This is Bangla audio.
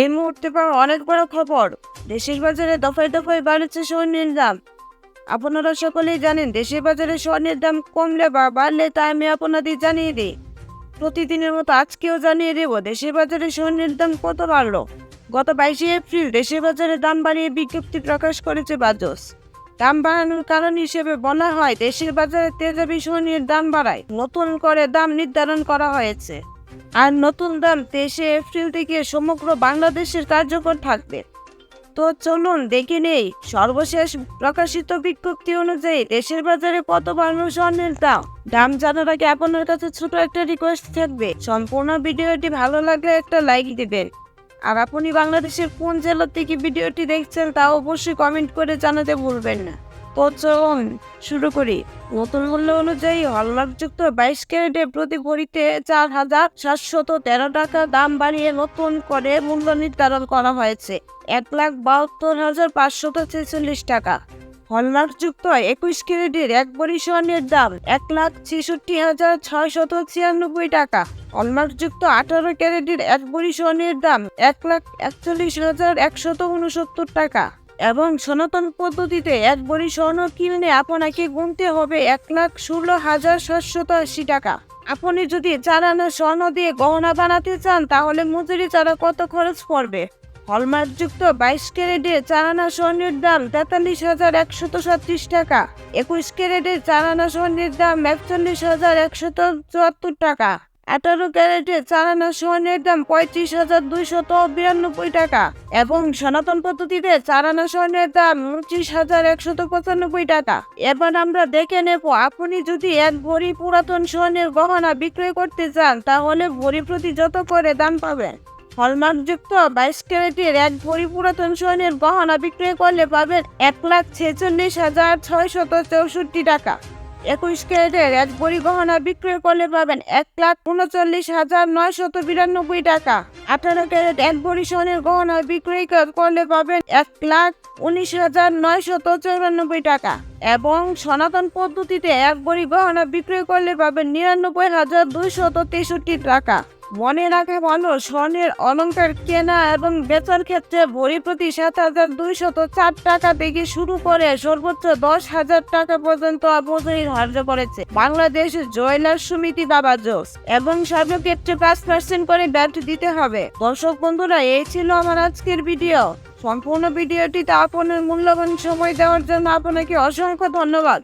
এই মুহূর্তে পাওয়া অনেক বড় খবর। দেশের বাজারে দফায় দফায় বাড়ছে স্বর্ণের দাম। আপনারা সকলেই জানেন, দেশের বাজারে স্বর্ণের দাম কমলে বা বাড়লে তা আমি আপনাদের জানিয়ে দিই। প্রতিদিনের মতো আজকেও জানিয়ে দেব, দেশের বাজারে স্বর্ণের দাম কত বাড়লো? গত বাইশে এপ্রিল দেশের বাজারে দাম বাড়িয়ে বিজ্ঞপ্তি প্রকাশ করেছে বাজস দাম বাড়ানোর কারণ হিসেবে বলা হয়, দেশের বাজারে তেজাবি স্বর্ণের দাম বাড়ায়। নতুন করে দাম নির্ধারণ করা হয়েছে। আর নতুন দাম তেইশে এপ্রিল থেকে সমগ্র বাংলাদেশের কার্যকর থাকবে। তো চলুন, দেখে নেই। সর্বশেষ প্রকাশিত বিজ্ঞপ্তি অনুযায়ী দেশের বাজারে কত বাড়লো স্বর্ণের দাম। দাম জানার আগে আপনার কাছে ছোট একটা রিকোয়েস্ট থাকবে। সম্পূর্ণ ভিডিওটি ভালো লাগলে একটা লাইক দিবেন। আর আপনি বাংলাদেশের কোন জেলা থেকে ভিডিওটি দেখছেন তা অবশ্যই কমেন্ট করে জানাতে ভুলবেন না। তো চলুন শুরু করি। নতুন মূল্য অনুযায়ী হলমার্কযুক্ত বাইশ ক্যারেটে প্রতি ভরিতে চার হাজার সাতশত তেরো টাকা দাম বাড়িয়ে নতুন করে মূল্য নির্ধারণ করা হয়েছে। এক লাখ বাহাত্তর হাজার পাঁচশত ছেচল্লিশ টাকা। হলমার্কযুক্ত একুশ ক্যারেটের এক বড়ি স্বর্ণের দাম এক লাখ ছেষট্টি হাজার ছয়শত ছিয়ানব্বই টাকা। হলমার্কযুক্ত আঠারো ক্যারেটের এক বড়ি স্বর্ণের দাম এক লাখ একচল্লিশ হাজার একশত উনসত্তর টাকা। এবং সনাতন পদ্ধতিতে এক বড়ি স্বর্ণ কিনলে আপনাকে গুনতে হবে এক লাখ ষোলো হাজার সাতশত আশি টাকা। আপনি যদি চার আনা স্বর্ণ দিয়ে গহনা বানাতে চান, তাহলে মজুরি ছাড়া কত খরচ পড়বে? হলমার্কযুক্ত বাইশ ক্যারেটে চারানা স্বর্ণের দাম তেতাল্লিশ হাজার একশত সাতত্রিশ টাকা। একুশ ক্যারেটে চারানা স্বর্ণের দাম একচল্লিশ হাজার একশত চুয়াত্তর টাকা। আঠারো ক্যারেটে চারানা স্বর্ণের দাম পঁয়ত্রিশ হাজার দুইশত বিরানব্বই টাকা। এবং সনাতন পদ্ধতিতে চারানা স্বর্ণের দাম উনত্রিশ হাজার একশত পঁচানব্বই টাকা। এবার আমরা দেখে নেব, আপনি যদি এক ভরি পুরাতন স্বর্ণের গহনা বিক্রয় করতে চান, তাহলে ভরি প্রতি যত করে দাম পাবেন? হলমার্কযুক্ত বাইশ ক্যারেটের এক ভরি পুরাতন স্বর্ণের গহনা বিক্রয় করলে পাবেন এক লাখ ছেচল্লিশ হাজার ছয়শত চৌষট্টি টাকা। একুশ ক্যারেটের এক ভরি গহনা বিক্রয় করলে পাবেন এক লাখ উনচল্লিশ হাজার নয়শত বিরানব্বই টাকা। আঠারো ক্যারেট এক ভরি স্বর্ণের গহনা বিক্রয় করলে পাবেন এক লাখ উনিশ হাজার নয়শত চৌরানব্বই টাকা। এবং সনাতন পদ্ধতিতে এক বড়ি গহনা বিক্রয় করলে পাবেন নিরানব্বই হাজার দুইশত তেষট্টি টাকা। মনে রাখা ভালো স্বর্ণের অলংকার কেনা এবং বেচার ক্ষেত্রে ভরি প্রতি সাত হাজার দুইশত চার টাকা থেকে শুরু করে সর্বোচ্চ দশ হাজার টাকা পর্যন্ত মজুরি ধার্য করেছে বাংলাদেশ জুয়েলার সমিতি বাবা জোস এবং সর্বক্ষেত্রে পাঁচ পার্সেন্ট করে ব্যাট দিতে হবে। দর্শক বন্ধুরা, এই ছিল আমার আজকের ভিডিও। সম্পূর্ণ ভিডিওটিতে আপনার মূল্যবান সময় দেওয়ার জন্য আপনাকে অসংখ্য ধন্যবাদ।